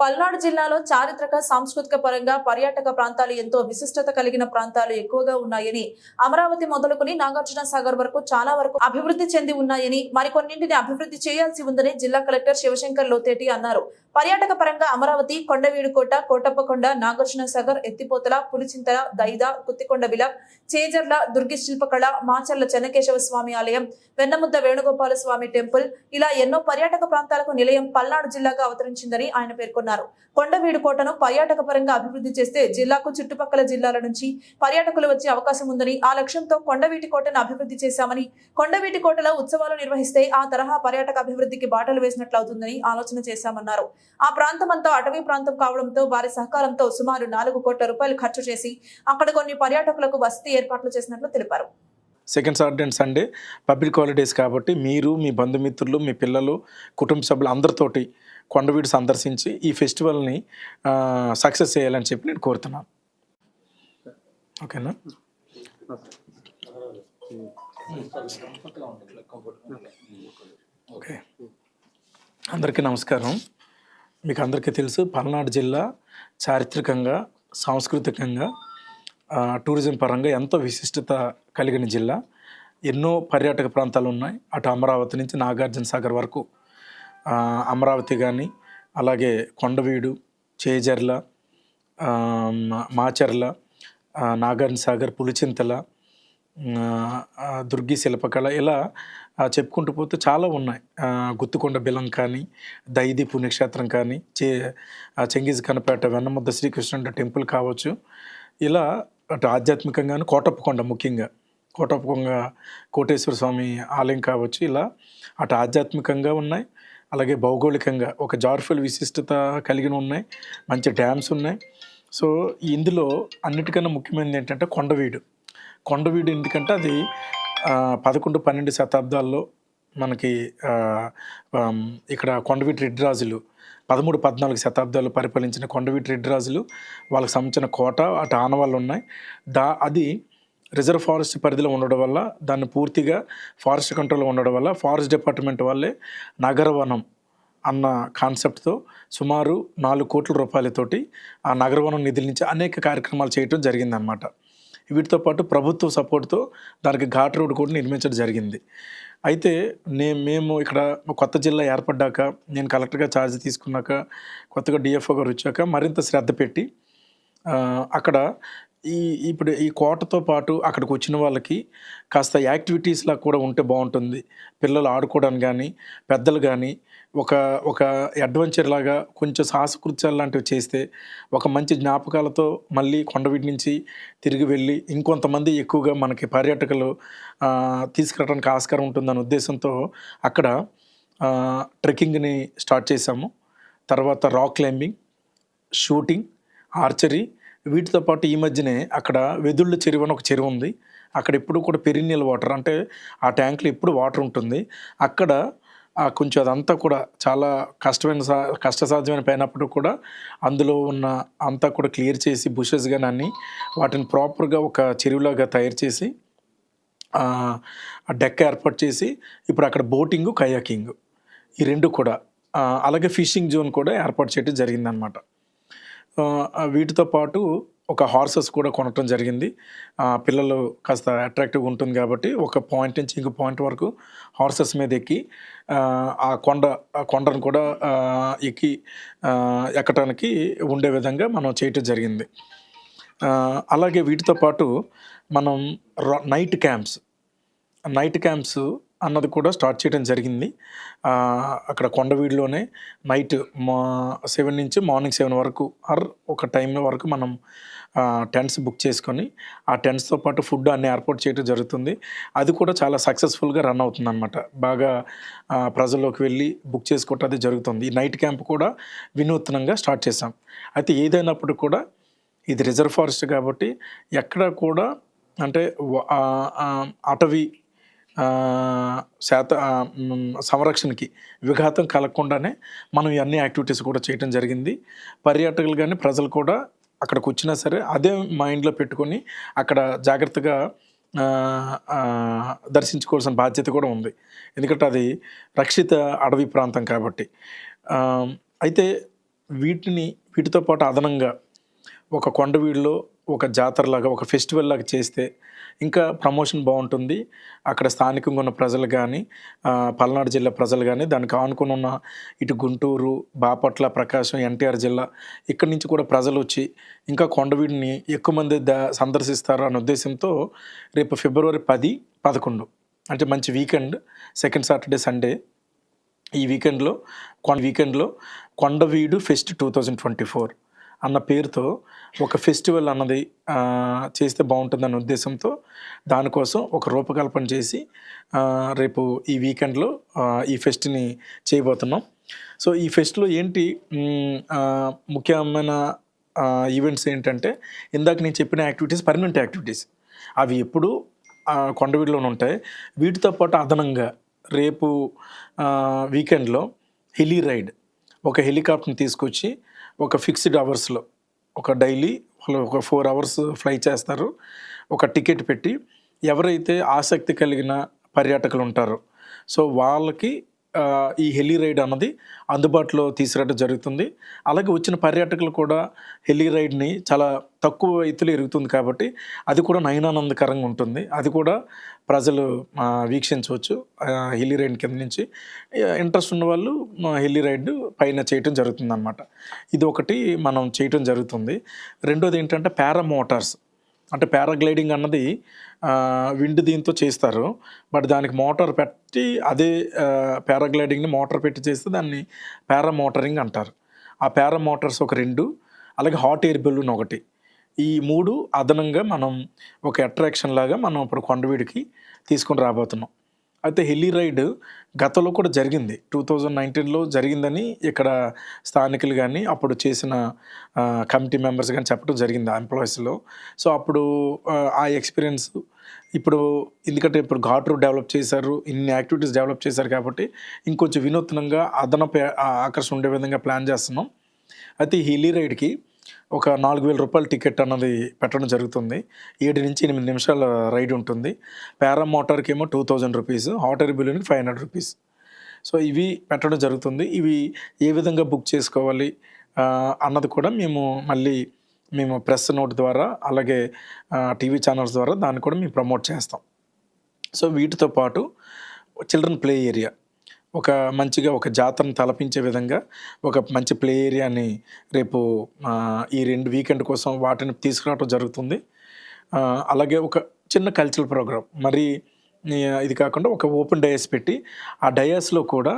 పల్నాడు జిల్లాలో చారిత్రక సాంస్కృతిక పరంగా పర్యాటక ప్రాంతాలు ఎంతో విశిష్టత కలిగిన ప్రాంతాలు ఎక్కువగా ఉన్నాయని అమరావతి మొదలుకొని నాగార్జున సాగర్ వరకు చాలా వరకు అభివృద్ధి చెంది ఉన్నాయని మరికొన్నింటిని అభివృద్ధి చేయాల్సి ఉందని జిల్లా కలెక్టర్ శివశంకర్ లోతేటి అన్నారు. పర్యాటక పరంగా అమరావతి కొండవీడుకోట కోటప్పకొండ నాగార్జున సాగర్ ఎత్తిపోతల పులిచింతల దైద కుత్తికొండ విల చేజర్ల దుర్గి శిల్పకళ మాచర్ల చెన్నకేశవ స్వామి ఆలయం వెన్నముద్ద వేణుగోపాల స్వామి టెంపుల్ ఇలా ఎన్నో పర్యాటక ప్రాంతాలకు నిలయం పల్నాడు జిల్లాగా అవతరించిందని ఆయన పేర్కొన్నారు. కొండవీడు కోటను పర్యాటక పరంగా అభివృద్ధి చేస్తే జిల్లాకు చుట్టుపక్కల జిల్లాల నుంచి పర్యాటకులు వచ్చే అవకాశం ఉందని ఆ లక్ష్యంతో కొండవీటి కోటను అభివృద్ధి చేశామని కొండవీటి కోటలో ఉత్సవాలు నిర్వహిస్తే ఆ తరహా పర్యాటక అభివృద్ధికి బాటలు వేసినట్లు అవుతుందని ఆలోచన చేశామన్నారు. ఆ ప్రాంతం అంతా అటవీ ప్రాంతం కావడంతో వారి సహకారంతో సుమారు నాలుగు కోట్ల రూపాయలు ఖర్చు చేసి అక్కడ కొన్ని పర్యాటకులకు వసతి ఏర్పాట్లు చేసినట్లు తెలిపారు. Second Saturday and Sunday public holidays కాబట్టి మీరు మీ బంధుమిత్రులు మీ పిల్లలు కుటుంబ సభ్యులు అందరితోటి కొండవీడు సందర్శించి ఈ ఫెస్టివల్ని సక్సెస్ చేయాలని చెప్పి నేను కోరుతున్నాను. ఓకేనా? ఓకే. అందరికీ నమస్కారం. మీకు అందరికీ తెలుసు పల్నాడు జిల్లా చారిత్రకంగా సాంస్కృతికంగా టూరిజం పరంగా ఎంతో విశిష్టత కలిగిన జిల్లా. ఎన్నో పర్యాటక ప్రాంతాలు ఉన్నాయి. అటు అమరావతి నుంచి నాగార్జున సాగర్ వరకు అమరావతి కానీ అలాగే కొండవీడు చేజర్ల మా- మాచర్ల నాగార్జున సాగర్ పులిచింతల దుర్గి శిల్పకళ ఇలా చెప్పుకుంటూ పోతే చాలా ఉన్నాయి. గుత్తుకొండ బిలం కానీ దైది పుణ్యక్షేత్రం కానీ చే చెంగీజ్ చెంగిజ్ కనపేట వెన్నముద్ద శ్రీకృష్ణుడు టెంపుల్ కావచ్చు. ఇలా అటు ఆధ్యాత్మికంగాను కోటప్పకొండ ముఖ్యంగా కోటప్పకొండ కోటేశ్వర స్వామి ఆలయం కావచ్చు. ఇలా అటు ఆధ్యాత్మికంగా ఉన్నాయి అలాగే భౌగోళికంగా ఒక జార్ఫుల్ విశిష్టత కలిగిన ఉన్నాయి మంచి డ్యామ్స్ ఉన్నాయి. సో ఇందులో అన్నిటికన్నా ముఖ్యమైనది ఏంటంటే కొండవీడు కొండవీడు ఎందుకంటే అది పదకొండు పన్నెండు శతాబ్దాల్లో మనకి ఇక్కడ కొండవీటి రెడ్డిరాజులు పదమూడు పద్నాలుగు శతాబ్దాలు పరిపాలించిన కొండవీటి రెడ్డిరాజులు వాళ్ళకి సంబంధించిన కోట అటు ఆనవాళ్ళు ఉన్నాయి. దా అది రిజర్వ్ ఫారెస్ట్ పరిధిలో ఉండడం వల్ల దాన్ని పూర్తిగా ఫారెస్ట్ కంట్రోల్లో ఉండడం వల్ల ఫారెస్ట్ డిపార్ట్మెంట్ వాళ్ళే నగరవనం అన్న కాన్సెప్ట్తో సుమారు నాలుగు కోట్ల రూపాయలతోటి ఆ నగరవనం నిధుల నుంచి అనేక కార్యక్రమాలు చేయటం జరిగిందన్నమాట. వీటితో పాటు ప్రభుత్వ సపోర్ట్తో దానికి ఘాట్ రోడ్ కూడా నిర్మించడం జరిగింది. అయితే నేను మేము ఇక్కడ కొత్త జిల్లా ఏర్పడ్డాక నేను కలెక్టర్గా ఛార్జ్ తీసుకున్నాక కొత్తగా డిఎఫ్ఓ గారు వచ్చాక మరింత శ్రద్ధ పెట్టి అక్కడ ఈ ఇప్పుడు ఈ కోటతో పాటు అక్కడికి వచ్చిన వాళ్ళకి కాస్త యాక్టివిటీస్లా కూడా ఉంటే బాగుంటుంది. పిల్లలు ఆడుకోవడానికి కానీ పెద్దలు కానీ ఒక ఒక అడ్వెంచర్ లాగా కొంచెం సాహసకృత్యాలు లాంటివి చేస్తే ఒక మంచి జ్ఞాపకాలతో మళ్ళీ కొండవీటి నుంచి తిరిగి వెళ్ళి ఇంకొంతమంది ఎక్కువగా మనకి పర్యాటకులు ఆ, తీసుకురావడానికి ఆస్కారం ఉంటుందనే ఉద్దేశంతో అక్కడ ట్రెక్కింగ్ని స్టార్ట్ చేశాము. తర్వాత రాక్ క్లైంబింగ్ షూటింగ్ ఆర్చరీ వీటితో పాటు ఈ మధ్యనే అక్కడ వెదుళ్ళ చెరువు అని ఒక చెరువు ఉంది. అక్కడ ఎప్పుడు కూడా పెరినియల్ వాటర్ అంటే ఆ ట్యాంక్లో ఎప్పుడు వాటర్ ఉంటుంది. అక్కడ కొంచెం అదంతా కూడా చాలా కష్టమైన సా కష్టసాధ్యమైన పైనప్పుడు కూడా అందులో ఉన్న అంతా కూడా క్లియర్ చేసి బుషెస్ కానీ అన్ని వాటిని ప్రాపర్గా ఒక చెరువులాగా తయారు చేసి డెక్క ఏర్పాటు చేసి ఇప్పుడు అక్కడ బోటింగ్ కయాకింగ్ ఈ రెండు కూడా. అలాగే ఫిషింగ్ జోన్ కూడా ఏర్పాటు చేయడం జరిగిందనమాట. వీటితో పాటు ఒక హార్సెస్ కూడా కొనటం జరిగింది. ఆ, పిల్లలు కాస్త అట్రాక్టివ్గా ఉంటుంది కాబట్టి ఒక పాయింట్ నుంచి ఇంకో పాయింట్ వరకు హార్సెస్ మీద ఎక్కి ఆ, కొండ ఆ కొండను కూడా ఎక్కి ఎక్కడానికి ఎక్కటానికి ఉండే విధంగా మనం చేయటం జరిగింది. అలాగే వీటితో పాటు మనం నైట్ క్యాంప్స్ నైట్ క్యాంప్స్ అన్నది కూడా స్టార్ట్ చేయడం జరిగింది. అక్కడ కొండవీడులోనే నైట్ మా సెవెన్ నుంచి మార్నింగ్ సెవెన్ వరకు ఆర్ ఒక టైం వరకు మనం టెంట్స్ బుక్ చేసుకొని ఆ టెంట్స్తో పాటు ఫుడ్ అన్ని ఏర్పాటు చేయడం జరుగుతుంది. అది కూడా చాలా సక్సెస్ఫుల్గా రన్ అవుతుంది అనమాట బాగా ప్రజల్లోకి వెళ్ళి బుక్ చేసుకోవటం అది జరుగుతుంది. ఈ నైట్ క్యాంప్ కూడా వినూత్నంగా స్టార్ట్ చేసాం అయితే ఏదైనప్పటికీ కూడా ఇది రిజర్వ్ ఫారెస్ట్ కాబట్టి ఎక్కడ కూడా అంటే అటవీ శాత సంరక్షణకి విఘాతం కలగకుండానే మనం ఇవన్నీ అన్ని యాక్టివిటీస్ కూడా చేయడం జరిగింది. పర్యాటకులు కానీ ప్రజలు కూడా అక్కడికి వచ్చినా సరే అదే మైండ్లో పెట్టుకొని అక్కడ జాగ్రత్తగా దర్శించుకోవాల్సిన బాధ్యత కూడా ఉంది. ఎందుకంటే అది రక్షిత అడవి ప్రాంతం కాబట్టి. అయితే వీటిని వీటితో పాటు అదనంగా ఒక కొండవీడులో ఒక జాతరలాగా ఒక ఫెస్టివల్ లాగా చేస్తే ఇంకా ప్రమోషన్ బాగుంటుంది. అక్కడ స్థానికంగా ఉన్న ప్రజలు కానీ పల్నాడు జిల్లా ప్రజలు కానీ దానికి ఆనుకుని ఉన్న ఇటు గుంటూరు బాపట్ల ప్రకాశం ఎన్టీఆర్ జిల్లా ఇక్కడి నుంచి కూడా ప్రజలు వచ్చి ఇంకా కొండవీడిని ఎక్కువ మంది ద సందర్శిస్తారు అనే ఉద్దేశంతో రేపు ఫిబ్రవరి పది పదకొండు అంటే మంచి వీకెండ్ సెకండ్ సాటర్డే సండే ఈ వీకెండ్లో కొండ వీకెండ్లో Kondaveedu fest two thousand twenty four. అన్న పేరుతో ఒక ఫెస్టివల్ అన్నది చేస్తే బాగుంటుందన్న ఉద్దేశంతో దానికోసం ఒక రూపకల్పన చేసి రేపు ఈ వీకెండ్లో ఈ ఫెస్ట్ని చేయబోతున్నాం. సో ఈ ఫెస్ట్లో ఏంటి ముఖ్యమైన ఈవెంట్స్ ఏంటంటే ఇందాక నేను చెప్పిన యాక్టివిటీస్ పర్మనెంట్ యాక్టివిటీస్. అవి ఎప్పుడు కొండవీడిలోనే కొండవీడులోనే ఉంటాయి. వీటితో పాటు అదనంగా రేపు వీకెండ్లో హెలీ రైడ్. ఒక హెలికాప్టర్ని తీసుకొచ్చి ఒక ఫిక్స్డ్ అవర్స్లో. ఒక డైలీ వాళ్ళు ఒక ఫోర్ అవర్స్ ఫ్లై చేస్తారు. ఒక టికెట్ పెట్టి ఎవరైతే ఆసక్తి కలిగిన పర్యాటకులు ఉంటారో. సో వాళ్ళకి ఈ హెలీ రైడ్ అన్నది అందుబాటులో తీసుకురావడం జరుగుతుంది. అలాగే వచ్చిన పర్యాటకులు కూడా హెలీ రైడ్ని చాలా తక్కువ ఎత్తులో ఎరుగుతుంది కాబట్టి అది కూడా నయనానందకరంగా ఉంటుంది. అది కూడా ప్రజలు వీక్షించవచ్చు. హెలీ రైడ్ కింద నుంచి ఇంట్రెస్ట్ ఉన్న వాళ్ళు హెలీ రైడ్ పైన చేయటం జరుగుతుంది అనమాట ఇది ఒకటి మనం చేయటం జరుగుతుంది. రెండోది ఏంటంటే పారా మోటార్స్ అంటే పారాగ్లైడింగ్ అన్నది విండ్ దీంతో చేస్తారు. బట్ దానికి మోటార్ పెట్టి అదే పారాగ్లైడింగ్ని మోటార్ పెట్టి చేస్తే దాన్ని పారా మోటరింగ్ అంటారు. ఆ పారా మోటార్స్ ఒక రెండు అలాగే హాట్ ఎయిర్ బెలూన్ ఒకటి. ఈ మూడు అదనంగా మనం ఒక అట్రాక్షన్ లాగా మనం ఇప్పుడు కొండవీడికి తీసుకొని రాబోతున్నాం. అయితే హెల్లీ రైడ్ గతంలో కూడా జరిగింది. టూ థౌజండ్ నైన్టీన్లో జరిగిందని ఇక్కడ స్థానికులు కానీ అప్పుడు చేసిన కమిటీ మెంబర్స్ కానీ చెప్పడం జరిగింది ఆ ఎంప్లాయీస్లో. సో అప్పుడు ఆ, ఎక్స్పీరియన్స్ ఇప్పుడు ఎందుకంటే ఇప్పుడు ఘాట్ రూట్ డెవలప్ చేశారు ఇన్ని యాక్టివిటీస్ డెవలప్ చేశారు కాబట్టి ఇంకొంచెం వినూత్నంగా అదనపు ఆకర్షణ ఉండే విధంగా ప్లాన్ చేస్తున్నాం. అయితే ఈ హిల్లీ రైడ్కి ఒక నాలుగు వేల రూపాయల టికెట్ అన్నది పెట్టడం జరుగుతుంది. ఏడు నుంచి ఎనిమిది నిమిషాల రైడ్ ఉంటుంది. పారా మోటార్కి ఏమో two thousand rupees hot air బిల్లుకి ఫైవ్ హండ్రెడ్ రూపీస్. సో ఇవి పెట్టడం జరుగుతుంది. ఇవి ఏ విధంగా బుక్ చేసుకోవాలి అన్నది కూడా మేము మళ్ళీ మేము ప్రెస్ నోట్ ద్వారా అలాగే టీవీ ఛానల్స్ ద్వారా దాన్ని కూడా మేము ప్రమోట్ చేస్తాం. సో వీటితో పాటు చిల్డ్రన్ ప్లే ఏరియా. ఒక మంచిగా ఒక జాతరను తలపించే విధంగా ఒక మంచి ప్లే ఏరియాని రేపు ఈ రెండు వీకెండ్ కోసం వాటిని తీసుకురావడం జరుగుతుంది. అలాగే ఒక చిన్న కల్చరల్ ప్రోగ్రామ్ మరి ఇది కాకుండా ఒక ఓపెన్ డయాస్ పెట్టి ఆ డయాస్లో కూడా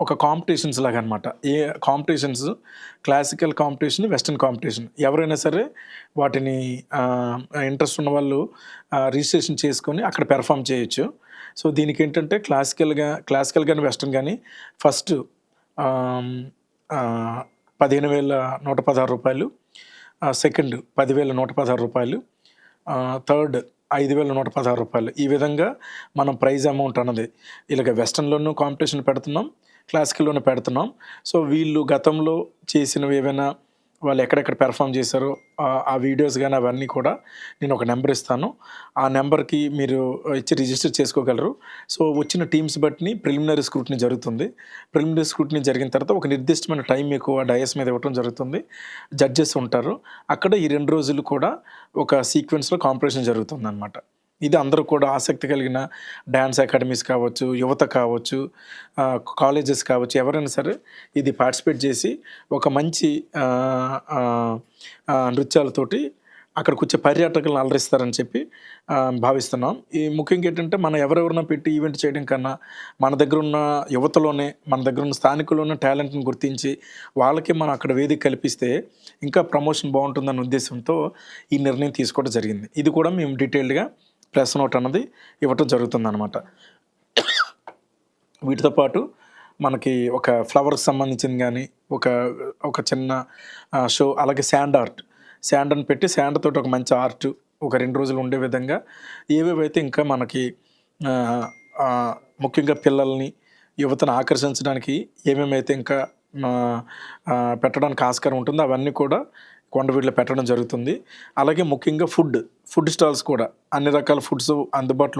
ఒక కాంపిటీషన్స్ లాగా అనమాట ఏ competitions classical competition western competition ఎవరైనా సరే వాటిని ఇంట్రెస్ట్ ఉన్న వాళ్ళు రిజిస్ట్రేషన్ చేసుకొని అక్కడ పెర్ఫామ్ చేయొచ్చు. సో దీనికి ఏంటంటే క్లాసికల్గా క్లాసికల్ కానీ వెస్ట్రన్ కానీ ఫస్ట్ పదిహేను వేల నూట పదహారు రూపాయలు సెకండ్ పదివేల నూట పదహారు రూపాయలు థర్డ్ ఐదు వేల నూట పదహారు రూపాయలు. ఈ విధంగా మనం ప్రైజ్ అమౌంట్ అన్నది ఇలాగ వెస్ట్రన్లోనూ కాంపిటీషన్ పెడుతున్నాం క్లాసికల్లోనూ పెడుతున్నాం. సో వీళ్ళు గతంలో చేసినవి ఏమైనా వాళ్ళు ఎక్కడెక్కడ పెర్ఫామ్ చేశారో ఆ- వీడియోస్ కానీ అవన్నీ కూడా నేను ఒక నెంబర్ ఇస్తాను. ఆ నెంబర్కి మీరు ఇచ్చి రిజిస్టర్ చేసుకోగలరు. సో వచ్చిన టీమ్స్ బట్టి ప్రిలిమినరీ స్క్రూట్నీ జరుగుతుంది. ప్రిలిమినరీ స్క్రూట్నీ జరిగిన తర్వాత ఒక నిర్దిష్టమైన టైం మీకు ఆ డయస్ మీద ఇవ్వడం జరుగుతుంది. జడ్జెస్ ఉంటారు. అక్కడ ఈ రెండు రోజులు కూడా ఒక సీక్వెన్స్లో కాంపిటీషన్ జరుగుతుంది అనమాట ఇది అందరూ కూడా ఆసక్తి కలిగిన డ్యాన్స్ అకాడమీస్ కావచ్చు యువత కావచ్చు కాలేజెస్ కావచ్చు ఎవరైనా సరే ఇది పార్టిసిపేట్ చేసి ఒక మంచి నృత్యాలతోటి అక్కడికి వచ్చే పర్యాటకులను అలరిస్తారని చెప్పి భావిస్తున్నాం. ఈ ముఖ్యంగా ఏంటంటే మనం ఎవరెవరినో పెట్టి ఈవెంట్ చేయడం కన్నా మన దగ్గర ఉన్న యువతలోనే మన దగ్గర ఉన్న స్థానికుల్లోనే టాలెంట్ని గుర్తించి వాళ్ళకి మనం అక్కడ వేదిక కల్పిస్తే ఇంకా ప్రమోషన్ బాగుంటుందన్న ఉద్దేశంతో ఈ నిర్ణయం తీసుకోవడం జరిగింది. ఇది కూడా మేము డీటెయిల్డ్గా ప్రెస్ నోట్ అన్నది ఇవ్వటం జరుగుతుందన్నమాట. వీటితో పాటు మనకి ఒక ఫ్లవర్కి సంబంధించింది కానీ ఒక ఒక చిన్న షో అలాగే శాండ్ ఆర్ట్ శాండ్ని పెట్టి శాండ్ తోటి ఒక మంచి ఆర్ట్ ఒక రెండు రోజులు ఉండే విధంగా ఏవేవైతే ఇంకా మనకి ముఖ్యంగా పిల్లల్ని యువతను ఆకర్షించడానికి ఏమేమైతే ఇంకా పెట్టడానికి ఆస్కారం ఉంటుందో అవన్నీ కూడా కొండవీడులో పెట్టడం జరుగుతుంది. అలాగే ముఖ్యంగా ఫుడ్ ఫుడ్ స్టాల్స్ కూడా. అన్ని రకాల ఫుడ్స్ అందుబాటులో